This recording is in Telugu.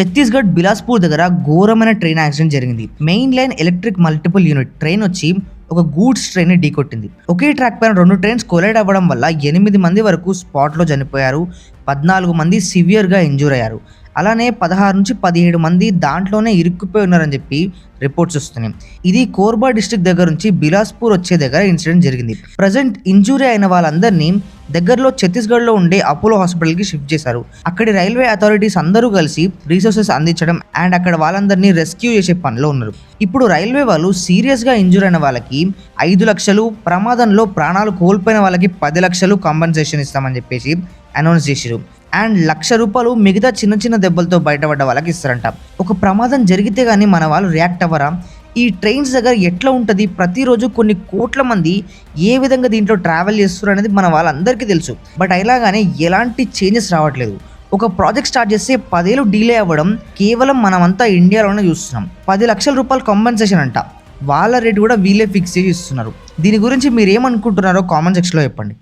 ఛత్తీస్గఢ్ బిలాస్పూర్ దగ్గర ఘోరమైన ట్రైన్ యాక్సిడెంట్ జరిగింది. Main line electric multiple unit train వచ్చి ఒక గూడ్స్ ట్రైన్ ఢీకొట్టింది. ఒకే ట్రాక్ పైన రెండు ట్రైన్స్ కొలైడ్ అవ్వడం వల్ల ఎనిమిది మంది వరకు స్పాట్లో చనిపోయారు. పద్నాలుగు మంది సివియర్గా ఇంజూర్ అయ్యారు. అలానే పదహారు నుంచి పదిహేడు మంది దాంట్లోనే ఇరుక్కుపోయి ఉన్నారని చెప్పి రిపోర్ట్స్ వస్తున్నాయి. ఇది కోర్బా డిస్టిక్ దగ్గర నుంచి బిలాస్పూర్ వచ్చే దగ్గర ఇన్సిడెంట్ జరిగింది. ప్రజెంట్ ఇంజూరీ అయిన వాళ్ళందరినీ దగ్గరలో ఛత్తీస్గఢ్లో ఉండే అపోలో హాస్పిటల్కి షిఫ్ట్ చేశారు. అక్కడి రైల్వే అథారిటీస్ అందరూ కలిసి రీసోర్సెస్ అందించడం అండ్ అక్కడ వాళ్ళందరినీ రెస్క్యూ చేసే పనిలో ఉన్నారు. ఇప్పుడు రైల్వే వాళ్ళు సీరియస్గా ఇంజూర్ అయిన వాళ్ళకి ఐదు లక్షలు ప్రమాదంలో ప్రాణాలు కోల్పోయిన వాళ్ళకి పది లక్షలు కాంపన్సేషన్ ఇస్తామని చెప్పేసి అనౌన్స్ చేశారు అండ్ లక్ష రూపాయలు మిగతా చిన్న చిన్న దెబ్బలతో బయటపడ్డ వాళ్ళకి ఇస్తారంట. ఒక ప్రమాదం జరిగితే కానీ మన వాళ్ళు రియాక్ట్ అవ్వరా? ఈ ట్రైన్స్ దగ్గర ఎట్లా ఉంటుంది? ప్రతిరోజు కొన్ని కోట్ల మంది ఏ విధంగా దీంట్లో ట్రావెల్ చేస్తారు అనేది మన వాళ్ళందరికీ తెలుసు. బట్ అలాగానే ఎలాంటి చేంజెస్ రావట్లేదు. ఒక ప్రాజెక్ట్ స్టార్ట్ చేస్తే పదేళ్ళు డిలే అవ్వడం కేవలం మనమంతా ఇండియాలోనే చూస్తున్నాం. పది లక్షల రూపాయలు కాంపెన్సేషన్ అంట. వాళ్ళ రేటు కూడా వీళ్ళే ఫిక్స్ చేసి ఇస్తున్నారు. దీని గురించి మీరు ఏమనుకుంటున్నారో కామెంట్ సెక్షన్లో చెప్పండి.